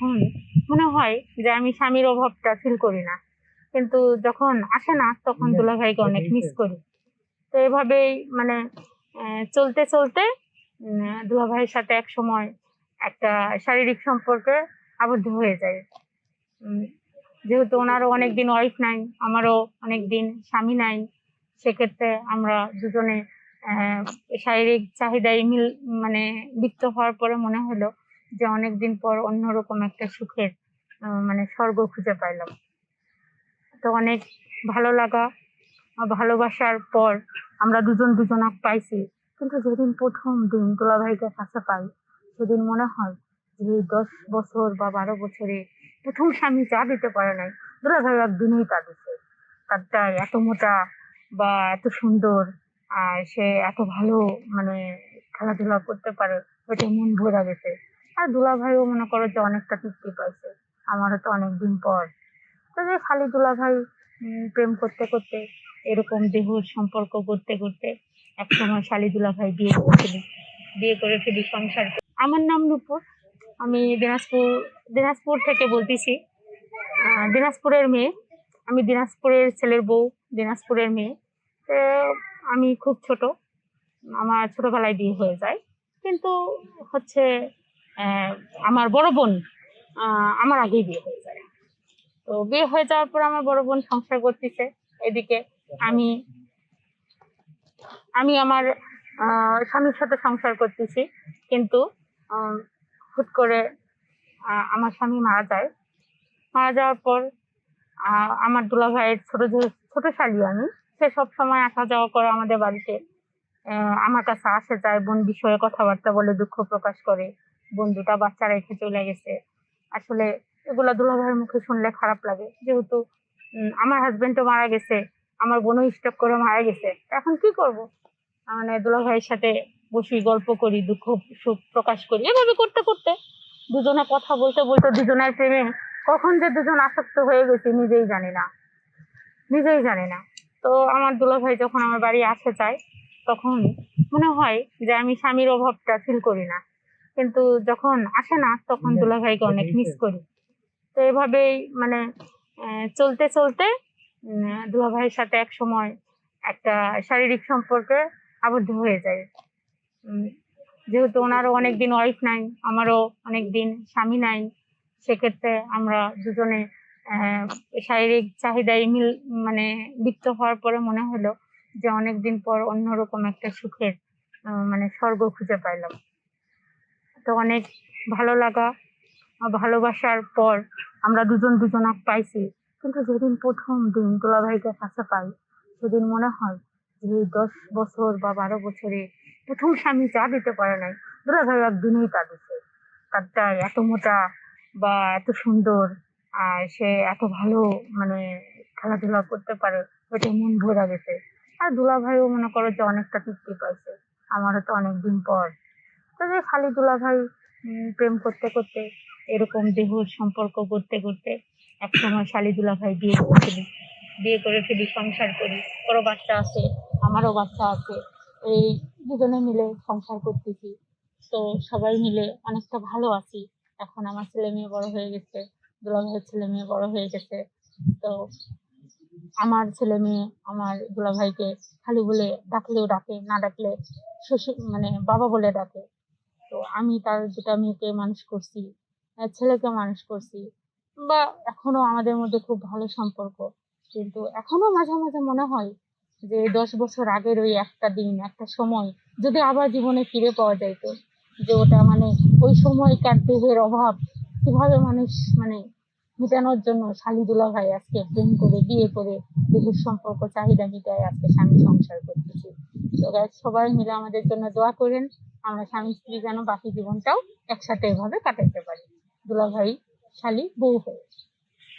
তখন মনে হয় যে আমি স্বামীর অভাবটা ফিল করি না। কিন্তু যখন আসে না তখন দুলাভাইকে অনেক মিস করি। তো এভাবেই মানে চলতে চলতে দুলাভাইয়ের সাথে এক সময় একটা শারীরিক সম্পর্কে আবদ্ধ হয়ে যায় যেহেতু ওনারও অনেক দিন ওয়াইফ নাই আমারও অনেক দিন স্বামী নাই সেক্ষেত্রে আমরা দুজনে শারীরিক চাহিদায় মিল মানে লিপ্ত হওয়ার পরে মনে হলো যে অনেকদিন পর অন্যরকম একটা সুখের মানে স্বর্গ খুঁজে পাইলাম। তো অনেক ভালো লাগা ভালোবাসার পর আমরা দুজন দুজনাক পাইছি। কিন্তু যেদিন প্রথম দিন দুলাভাইকে কাছে পাই, সেদিন মনে হয় যে দশ বছর বা বারো বছরে প্রথম স্বামী চা দিতে পারে নাই দুলাভাই একদিনেই তা দিছে। তারটা এত মোটা বা এত সুন্দর সে এত ভালো মানে খেলাধুলা করতে পারে ওইটা মন ভরে গেছে। আর দুলাভাইও মনে করো যে অনেকটা তৃপ্তি পাইছে। আমারও তো অনেকদিন পর। তো যে খালি দুলাভাই প্রেম করতে করতে, এরকম দেহর সম্পর্ক করতে করতে একসময় শালি দুলাভাই বিয়ে করে ফেলি, বিয়ে করে ফেলি সংসার। আমার নাম নূপুর আমি দিনাজপুর দিনাজপুর থেকে বলতেছি। দিনাজপুরের মেয়ে। আমি দিনাজপুরের ছেলের বউ, দিনাজপুরের মেয়ে। তো আমি খুব ছোট। আমার ছোটবেলায় বিয়ে হয়ে যায়। কিন্তু হচ্ছে আমার বড় বোন আমার আগেই বিয়ে হয়ে যায়। তো বিয়ে হয়ে যাওয়ার পর আমার বড় বোন সংসার করতেছে। এদিকে আমি আমি আমার স্বামীর সাথে সংসার করতেছি। কিন্তু হুট করে আমার স্বামী মারা যায়। মারা যাওয়ার পর আমার দুলা ভাইয়ের ছোট ছোট শালি আমি, সে সব সময় আসা যাওয়া করে আমাদের বাড়িতে। আমার কাছে আসে, যায়, বোন বিষয়ে কথাবার্তা বলে, দুঃখ প্রকাশ করে। বোন দুটা বাচ্চা রেখে চলে গেছে। আসলে এগুলা দুলা ভাইয়ের মুখে শুনলে খারাপ লাগে। যেহেতু আমার হাজবেন্ডও মারা গেছে, আমার বোনও স্টক করে মারা গেছে। এখন কি করব? মানে দুলা ভাইয়ের সাথে বসি গল্প করি, দুঃখ, সুখ প্রকাশ করি, এভাবে করতে করতে। দুজনে কথা বলতে বলতে দুজনের প্রেমে, কখন যে দুজন আসক্ত হয়ে গেছি, নিজেই জানি না। নিজেই জানি না। তো আমার দুলা ভাই যখন আমার বাড়ি আসে যায়, তখন মনে হয় যে আমি স্বামীর অভাবটা ফিল করি না। কিন্তু যখন আসে না তখন দুলা ভাইকে অনেক মিস করি। তো এভাবেই মানে চলতে চলতে উম, দুলা ভাইয়ের সাথে এক সময় একটা শারীরিক সম্পর্কে আবদ্ধ হয়ে যায় যেহেতু ওনারও অনেক দিন ওয়াইফ নাই আমারও অনেক দিন স্বামী নাই সেক্ষেত্রে আমরা দুজনে শারীরিক চাহিদায় মিল মানে লিপ্ত হওয়ার পরে মনে হলো যে অনেকদিন পর অন্যরকম একটা সুখের মানে স্বর্গ খুঁজে পাইলাম। তো অনেক ভালো লাগা ভালোবাসার পর আমরা দুজন দুজনাক পাইছি। কিন্তু যেদিন প্রথম দিন দুলাভাইকে কাছে পাই, সেদিন মনে হয় যে দশ বছর বা বারো বছরে প্রথম স্বামী চা দিতে পারে নাই দুলাভাই একদিনেই তা দিছে। তারটা এত মোটা বা এত সুন্দর, আর সে এত ভালো মানে খেলাধুলা করতে পারে, ওইটা মন ভরে গেছে। আর দুলাভাইও মনে করো যে অনেকটা তৃপ্তি পাইছে। আমারও তো অনেকদিন পর তো যে খালি দুলাভাই প্রেম করতে করতে, এরকম দেহর সম্পর্ক করতে করতে এক সময় শালি দুলাভাই বিয়ে করে ফেলি। বিয়ে করে ফেলি, সংসার করি। ওরও বাচ্চা আছে, আমারও বাচ্চা আছে। এই দুজনে মিলে সংসার করতেছি। তো সবাই মিলে অনেকটা ভালো আছি। এখন আমার ছেলে মেয়ে বড় হয়ে গেছে, দুলাভাইয়ের ছেলে মেয়ে বড় হয়ে গেছে। তো আমার ছেলে মেয়ে আমার দুলাভাইকে খালি বলে ডাকলেও ডাকে, না ডাকলে শ্বশুর মানে বাবা বলে ডাকে। তো আমি তার দুটা মেয়েকে মানুষ করছি ছেলেকে মানুষ করছি। বা এখনও আমাদের মধ্যে খুব ভালো সম্পর্ক। কিন্তু এখনও মাঝে মাঝে মনে হয় যে দশ বছর আগের ওই একটা দিন, একটা সময় যদি আবার জীবনে ফিরে পাওয়া যাইতো, যে ওটা মানে ওই সময়কার দেহের অভাব, কীভাবে মানুষ মানে মেটানোর জন্য শালি দুলা ভাই আজকে প্রেম করে, বিয়ে করে, দেহের সম্পর্ক, চাহিদা মিটায় আজকে স্বামী সংসার করতেছি। তো সবাই মিলে আমাদের জন্য দোয়া করেন। আমরা স্বামী স্ত্রী যেন বাকি জীবনটাও একসাথে এভাবে কাটাতে পারি। দুলাভাই শালি বউ হয়ে।